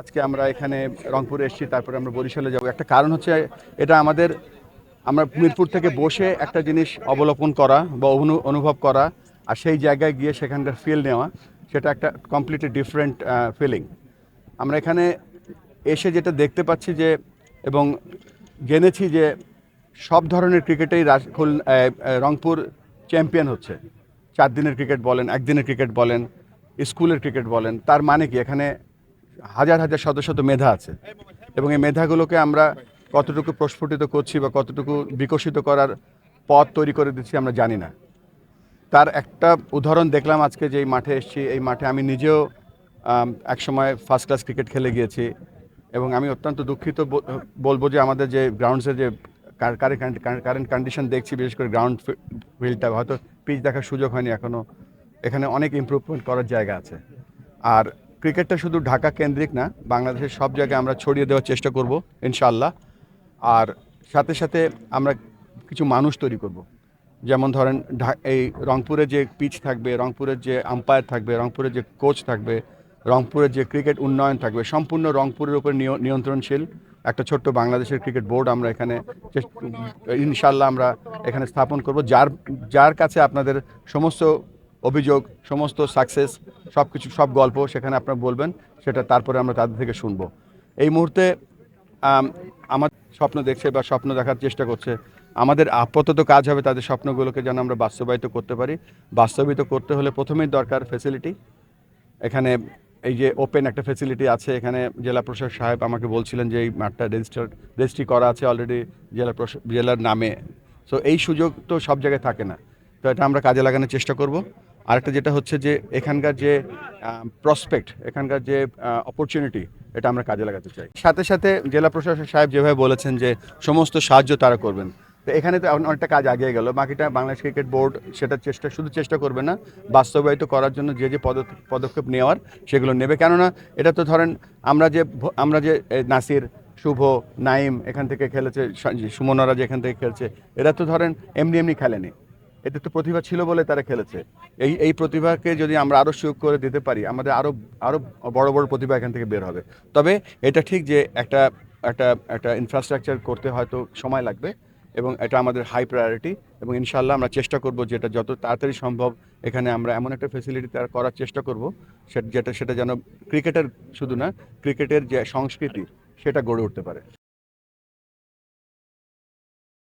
আজকে আমরা এখানে রংপুরে এসেছি, তারপরে আমরা বরিশালে যাব। একটা কারণ হচ্ছে এটা আমাদের, আমরা মিরপুর থেকে বসে একটা জিনিস অবলোকন করা বা অনু- অনুভব করা আর সেই জায়গায় গিয়ে সেখানকার ফিল নেওয়া, সেটা একটা কমপ্লিটলি ডিফারেন্ট ফিলিং আমরা এখানে এসে যেটা দেখতে পাচ্ছি যে, এবং জেনেছি যে সব ধরনের ক্রিকেটেই রংপুর চ্যাম্পিয়ন হচ্ছে। চার দিনের ক্রিকেট বলেন, একদিনের ক্রিকেট বলেন, স্কুলের ক্রিকেট বলেন, তার মানে কি? এখানে হাজার হাজার শত শত মেধা আছে। এবং এই মেধাগুলোকে আমরা কতটুকু প্রস্ফুটিত করছি বা কতটুকু বিকশিত করার পথ তৈরি করে দিচ্ছি আমরা জানি না। তার একটা উদাহরণ দেখলাম আজকে যে এই মাঠে এসেছি এই মাঠে আমি নিজেও একসময় ফার্স্ট ক্লাস ক্রিকেট খেলে গিয়েছি এবং আমি অত্যন্ত দুঃখিত বলব যে আমাদের যে গ্রাউন্ডসের যে কারেন্ট কন্ডিশন দেখছি বিশেষ করে গ্রাউন্ড ফিল্ডটা হয়তো পিচ দেখার সুযোগ হয়নি এখনও এখানে অনেক ইমপ্রুভমেন্ট করার জায়গা আছে। আর ক্রিকেটটা শুধু ঢাকা কেন্দ্রিক না, বাংলাদেশের সব জায়গায় আমরা ছড়িয়ে দেওয়ার চেষ্টা করব ইনশাল্লাহ আর সাথে সাথে আমরা কিছু মানুষ তৈরি করব। যেমন ধরেন এই রংপুরে যে পিচ থাকবে, রংপুরের যে আম্পায়ার থাকবে, রংপুরের যে কোচ থাকবে, রংপুরের যে ক্রিকেট উন্নয়ন থাকবে, সম্পূর্ণ রংপুরের উপর নিয়- নিয়ন্ত্রণশীল একটা ছোট্ট বাংলাদেশের ক্রিকেট বোর্ড আমরা এখানে ইনশাল্লাহ আমরা এখানে স্থাপন করব, যার যার কাছে আপনাদের সমস্ত অভিযোগ, সমস্ত সাকসেস সব কিছু সব গল্প সেখানে আপনারা বলবেন, সেটা তারপরে আমরা তাদের থেকে শুনব। এই মুহূর্তে আমার স্বপ্ন দেখছে বা স্বপ্ন দেখার চেষ্টা করছে। আমাদের আপাতত কাজ হবে তাদের স্বপ্নগুলোকে যেন আমরা বাস্তবায়িত করতে পারি। বাস্তবায়িত করতে হলে প্রথমেই দরকার ফেসিলিটি এখানে এই যে ওপেন একটা ফেসিলিটি আছে, এখানে জেলা প্রশাসক সাহেব আমাকে বলছিলেন যে এই মাঠটা রেজিস্টার রেজিস্ট্রি করা আছে অলরেডি জেলা জেলার নামে। সো এই সুযোগ তো সব জায়গায় থাকে না। তো এটা আমরা কাজে লাগানোর চেষ্টা করব। আরেকটা যেটা হচ্ছে যে এখানকার যে প্রসপেক্ট এখানকার যে অপরচুনিটি এটা আমরা কাজে লাগাতে চাই। সাথে সাথে জেলা প্রশাসক সাহেব যেভাবে বলেছেন যে সমস্ত সাহায্য তারা করবেন। তো এখানে তো অনেকটা কাজ আগিয়ে গেল। বাকিটা বাংলাদেশ ক্রিকেট বোর্ড সেটা চেষ্টা, শুধু চেষ্টা করবে না, বাস্তবায়িত করার জন্য যে যে পদক্ষেপ নেওয়ার সেগুলো নেবে। কেননা এটা তো ধরেন আমরা যে আমরা যে নাসির, শুভ নাইম এখান থেকে খেলেছে সুমনরা যে এখান থেকে খেলছে, এরা তো ধরেন এমনি এমনি খেলেনি। এদের তো প্রতিভা ছিল বলে তারা খেলেছে। এই এই প্রতিভাকে যদি আমরা আরও সুযোগ করে দিতে পারি, আমাদের আরও আরও বড় বড় প্রতিভা এখান থেকে বের হবে। তবে এটা ঠিক যে একটা একটা একটা ইনফ্রাস্ট্রাকচার করতে হয়তো সময় লাগবে এবং এটা আমাদের হাই প্রায়োরিটি এবং ইনশাল্লাহ আমরা চেষ্টা করব যেটা যত তাড়াতাড়ি সম্ভব এখানে আমরা এমন একটা ফেসিলিটি তার করার চেষ্টা করব, সেটা, যেটা, সেটা যেন ক্রিকেটের শুধু না ক্রিকেটের যে সংস্কৃতি, সেটা গড়ে উঠতে পারে।